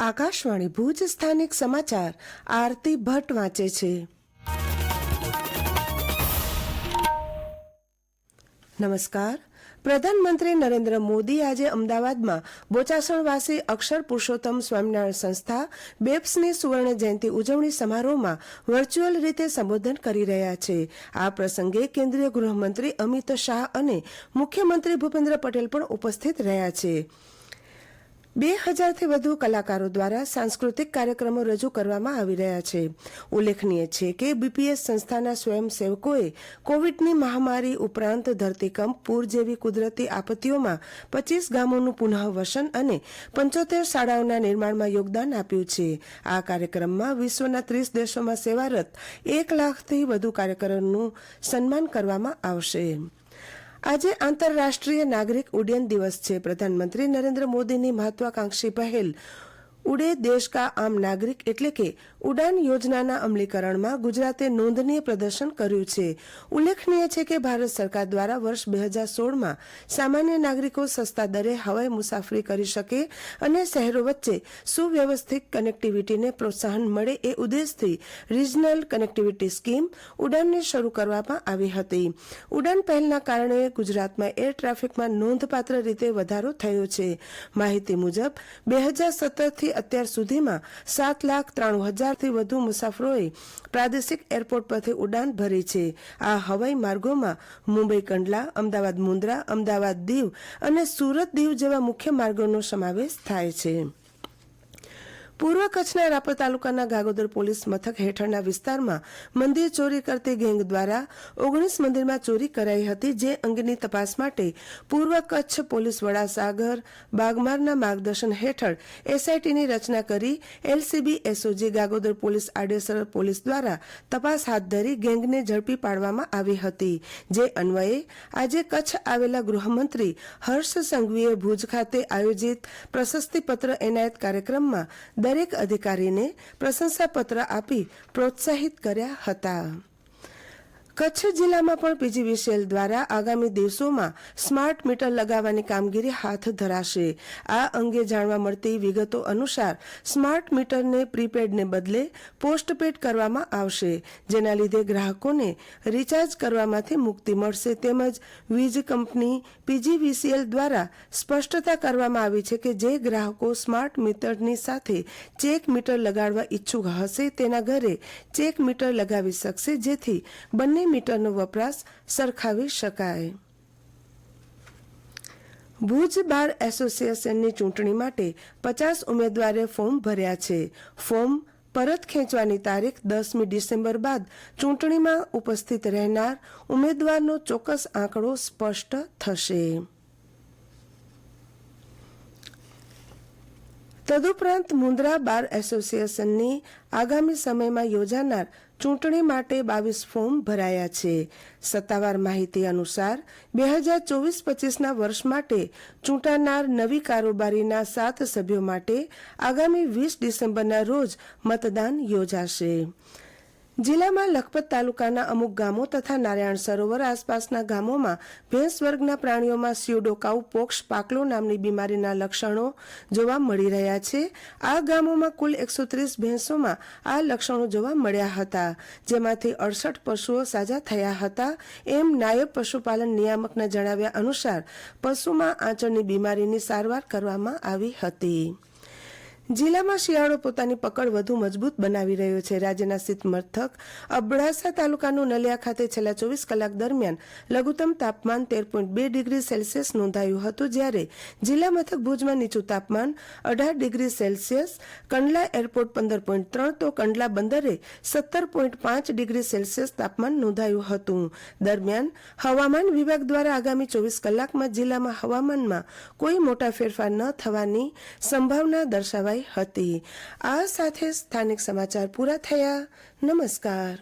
આકાશવાણી ભુજ સ્થાનિક સમાચાર, આરતી ભટ્ટ વાંચે છે. નમસ્કાર. પ્રધાનમંત્રી નરેન્દ્ર મોદી આજે અમદાવાદમાં બોચાસણવાસી અક્ષર પુરુષોત્તમ સ્વામિનારાયણ સંસ્થા બેપ્સની સુવર્ણ જયંતિ ઉજવણી સમારોહમાં વર્ચ્યુઅલ રીતે સંબોધન કરી રહ્યા છે. આ પ્રસંગે કેન્દ્રીય ગૃહમંત્રી અમિત શાહ અને મુખ્યમંત્રી ભૂપેન્દ્ર પટેલ પણ ઉપસ્થિત રહ્યા છે. બે હજારથી વધુ કલાકારો દ્વારા સાંસ્કૃતિક કાર્યક્રમો રજૂ કરવામાં આવી રહ્યા છે. ઉલ્લેખનીય છે કે બીપીએસ સંસ્થાના સ્વયંસેવકોએ કોવિડની મહામારી ઉપરાંત ધરતીકંપ, પૂર જેવી કુદરતી આપત્તિઓમાં પચીસ ગામોનું પુનઃવસન અને પંચોતેર શાળાઓના નિર્માણમાં યોગદાન આપ્યું છે. આ કાર્યક્રમમાં વિશ્વના ત્રીસ દેશોમાં સેવારત એક લાખથી વધુ કાર્યકરોનું સન્માન કરવામાં આવશે. આજે આંતરરાષ્ટ્રીય નાગરિક ઉડ્ડયન દિવસ છે. પ્રધાનમંત્રી નરેન્દ્ર મોદીની મહત્વાકાંક્ષી પહેલ ઉડે દેશ કા આમ નાગરિક એટલે કે ઉડાન યોજનાના અમલીકરણમાં ગુજરાતે નોંધનીય પ્રદર્શન કર્યું છે. ઉલ્લેખનીય છે કે ભારત સરકાર દ્વારા વર્ષ બે હજાર સોળમાં સામાન્ય નાગરિકો સસ્તા દરે હવાઈ મુસાફરી કરી શકે અને શહેરો વચ્ચે સુવ્યવસ્થિત કનેક્ટિવિટીને પ્રોત્સાહન મળે એ ઉદ્દેશથી રિજનલ કનેક્ટિવિટી સ્કીમ ઉડાનને શરૂ કરવામાં આવી હતી. ઉડાન પહેલના કારણે ગુજરાતમાં એર ટ્રાફિકમાં નોંધપાત્ર રીતે વધારો થયો છે. માહિતી મુજબ, બે હજાર સત્તરથી અત્યાર સુધીમાં સાત લાખ ત્રાણું હજારથી વધુ મુસાફરોએ પ્રાદેશિક એરપોર્ટ પરથી ઉડાન ભરી છે. આ હવાઈ માર્ગોમાં મુંબઈ કંડલા, અમદાવાદ મુન્દ્રા અમદાવાદ દીવ અને સુરત દીવ જેવા મુખ્ય માર્ગોનો સમાવેશ થાય છે. પૂર્વ કચ્છના રાપર તાલુકાના ગાગોદર પોલીસ મથક હેઠળના વિસ્તારમાં મંદિર ચોરી કરતી ગેંગ દ્વારા ઓગણીસ મંદિરમાં ચોરી કરાઈ હતી, જે અંગેની તપાસ માટે પૂર્વ કચ્છ પોલીસ વડા સાગર બાગમારના માર્ગદર્શન હેઠળ એસઆઈટીની રચના કરી LCB SOG Gagodar police Adesar police દ્વારા તપાસ હાથ ધરી ગેંગને ઝડપી પાડવામાં આવી હતી. જે અન્વયે આજે કચ્છ આવેલા ગૃહમંત્રી હર્ષ સંઘવીએ ભુજ ખાતે આયોજિત પ્રશસ્તિપત્ર એનાયત કાર્યક્રમમાં દરેક અધિકારીને પ્રશંસાપત્ર આપી પ્રોત્સાહિત કર્યા હતા. કચ્છ જિલ્લામાં પણ પીજીવીસીએલ દ્વારા આગામી દિવસોમાં સ્માર્ટ મીટર લગાવવાની કામગીરી હાથ ધરાશે. આ અંગે જાણવા મળતી વિગતો અનુસાર સ્માર્ટ મીટરને પ્રીપેડને બદલે પોસ્ટપેડ કરવામાં આવશે, જેના લીધે ગ્રાહકોને રિચાર્જ કરવામાંથી મુક્તિ મળશે તેમજ વીજ કંપની પીજીવીસીએલ દ્વારા સ્પષ્ટતા કરવામાં આવી છે કે જે ગ્રાહકો સ્માર્ટ મીટરની સાથે ચેક મીટર લગાડવા ઈચ્છુક હશે, તેના ઘરે ચેક મીટર લગાવી શકશે, જેથી બંને મીટરનો વપરાશ સરખાવી શકાય. ભુજ બાર એસોસિએશનની ચૂંટણી માટે પચાસ ઉમેદવારે ફોર્મ ભર્યા છે. ફોર્મ પરત ખેંચવાની તારીખ દસમી ડિસેમ્બર બાદ ચૂંટણીમાં ઉપસ્થિત રહેનાર ઉમેદવારનો ચોક્કસ આંકડો સ્પષ્ટ થશે. તદુપરાંત મુન્દ્રા બાર એસોસિએશનની આગામી સમયમાં યોજાનાર ચૂંટણી માટે બાવીસ ફોર્મ ભરાયા છે. સત્તાવાર માહિતી અનુસાર, બે હજાર ચોવીસ પચીસના વર્ષ માટે ચૂંટાનાર નવી કારોબારીના સાત સભ્યો માટે આગામી વીસ ડિસેમ્બરના રોજ મતદાન યોજાશે. જિલ્લામાં લખપત તાલુકાના અમુક ગામો તથા નારાયણ સરોવર આસપાસના ગામોમાં ભેંસ વર્ગના પ્રાણીઓમાં સ્યુડોકાઉ પોક્ષ પાકલો નામની બીમારીના લક્ષણો જોવા મળી રહ્યા છે. આ ગામોમાં કુલ એકસો ત્રીસ ભેંસોમાં આ લક્ષણો જોવા મળ્યા હતા, જેમાંથી અડસઠ પશુઓ સાજા થયા હતા. એમ નાયબ પશુપાલન નિયામકના જણાવ્યા અનુસાર, પશુમાં આંચળની બીમારીની સારવાર કરવામાં આવી હતી. જિલ્લામાં શિયાળો પોતાની પકડ વધુ મજબૂત બનાવી રહ્યો છે. રાજ્યના શીત મથક અબડાસા તાલુકાનું નલિયા ખાતે છેલ્લા ચોવીસ કલાક દરમિયાન લઘુત્તમ તાપમાન તેર પોઈન્ટ બે ડિગ્રી સેલ્સિયસ નોંધાયું હતું, જ્યારે જિલ્લા મથક ભુજમાં નીચું તાપમાન અઢાર ડિગ્રી સેલ્સિયસ, કંડલા એરપોર્ટ પંદર પોઈન્ટ ત્રણ, તો કંડલા બંદરે સત્તર પોઈન્ટ પાંચ ડિગ્રી સેલ્સિયસ તાપમાન નોંધાયું હતું. દરમિયાન હવામાન વિભાગ દ્વારા આગામી ચોવીસ કલાકમાં જિલ્લામાં હવામાનમાં કોઈ મોટા ફેરફાર ન થવાની સંભાવના દર્શાવાઈ હતી. આ સાથે સ્થાનિક સમાચાર પૂરા થયા. નમસ્કાર.